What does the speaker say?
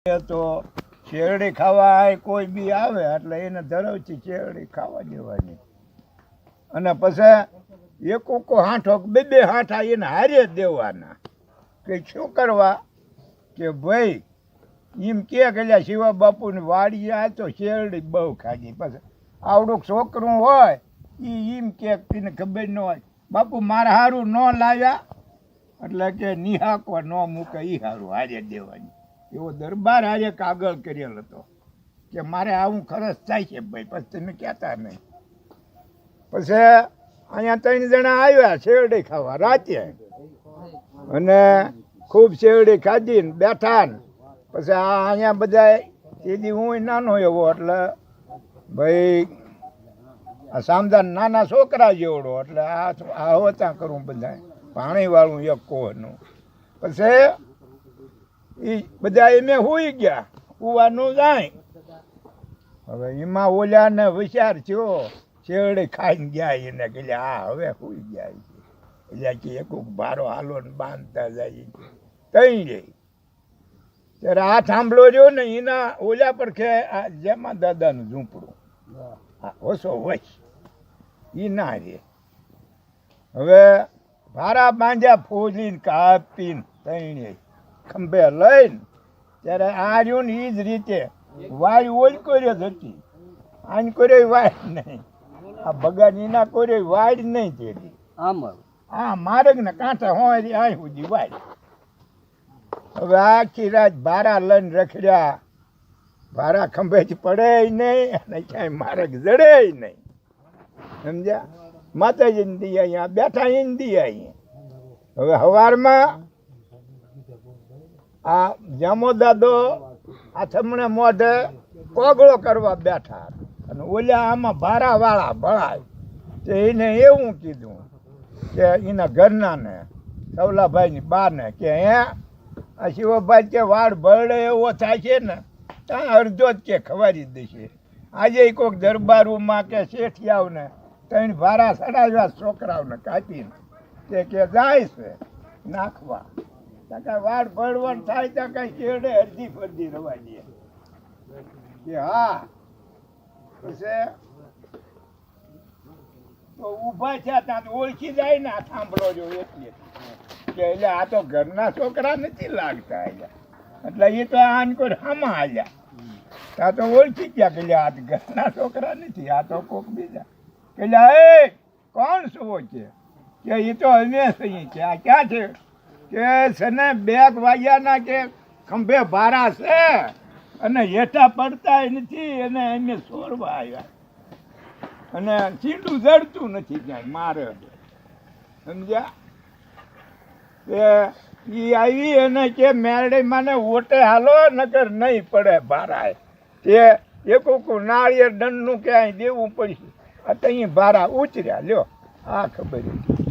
તો શેરડી ખાવા કોઈ બી આવે, એટલે એને ધરાવતી શેરડી ખાવા દેવાની. અને પછી એક ઓકો હાંઠો, બે બે હાંઠા એને હારે દેવાના. કે શું કરવા? કે ભાઈ એમ કે કે શિવા બાપુની વાડી આ તો શેરડી બહુ ખાધી. પછી આવડું છોકરું હોય એ એમ કે એને ખબર ન હોય. બાપુ, મારે સારું ન લાવ્યા? એટલે કે નિહાકવા ન મૂકે એ સારું હારે દેવાની. એવો દરબાર આજે કાગળ કરેલ હતો કે મારે આવું ખરચ થાય છે ભાઈ, પછી તમે કહેતા નહીં. પછી અહીંયા ત્રણ જણા આવ્યા શેરડી ખાવા, રાતે. અને ખૂબ શેરડી ખાધી ને બેઠા ને. પછી આ અહીંયા બધા સીધી હું નાનો એવો એટલે ભાઈ, આ સામદાન નાના છોકરા જેવડો એટલે આ આ હોતા કરું બધા પાણીવાળું એક કોહનું. પછી એ બધા એમે હોઈ ગયા. ઉવાનું જાય. હવે એમાં ઓલાને વિચાર થયો, શેરડે ખાઈને ગયા એને કે હા, હવે હોઈ ગયા એટલે કે એક ભારો હાલો ને બાંધતા જાય. તઈ રે. ત્યારે આ થાંભલો રહ્યો ને, એના ઓલા પર કે આ જેમાં દાદાનું ઝૂંપડું. ઓછો હોય. એ ના રે. હવે ભારા બાંધ્યા ફોજીને કાપીને તઈને ખંભે લઈને ત્યારે આ રહ્યું ને એ જ રીતે વાય ઓલ કર્યો જ હતી. આને કર્યો વાય નહીં. આ ભગાનીના કર્યો વાય નહીં તેરી આમ આ માર્ગ ને કાંઠા હોય આ સુધી વાય. હવે આખી રાત ભારા લઈને રખડ્યા. ભારા જ પડે નહીં અને ક્યાંય માર્ગ જડે નહીં. સમજ્યા? માતાજીને દી અહીંયા બેઠા એને દી અહીંયા. હવે હવારમાં આ જામો દાદો આ થમણે મોઢે કોગળો કરવા બેઠા અને ઓલા આમાં ભારાવાળા ભળાય તે એને એવું કીધું કે એના ઘરનાને, સવલાભાઈની બાને કે, હે, આ શિવભાઈ કે વાળ બળે એવો થાય છે ને, ત્યાં અડધો જ કે ખવારી દેશે. આજે કોઈક દરબારોમાં કે શેઠિયાઓને ત્રણ ભારા સડાવ્યા છોકરાઓને કાપીને, તે કે, જાય છે, નાખવા. કાંઈ વાળ ભળવાનું થાય ત્યાં કાંઈ શેરડે અડધી ફરધી રવા દે કે હા, પછી તો ઊભા થયા ત્યાં ઓળખી જાય ને, આ સાંભળો જો એટલે. કે એટલે આ તો ઘરના છોકરા નથી લાગતા અહીંયા. એટલે એ તો આન કોઈ હામાં આવ્યા ત્યાં તો ઓળખી ગયા કે આ ઘરના છોકરા નથી, આ તો કોક બીજા. કે એ, કોણ શું છે? કે એ તો અમે સહી છે. આ ક્યાં છે? કે છે બેગ વાગ્યાના કે ખંભે ભારા છે અને હેઠા પડતા નથી અને એને સોરવા આવ્યા. અને ચીંડું જડતું નથી ક્યાંય, મારે સમજ્યા? તે ઈ આવી અને કે મેરડી માને ઓટે હાલો, નકર નહીં પડે ભારા તે એક નાળિયેર દંડનું ક્યાંય દેવું પડશે. આ ભારા ઉતર્યા, લ્યો, આ ખબર હતી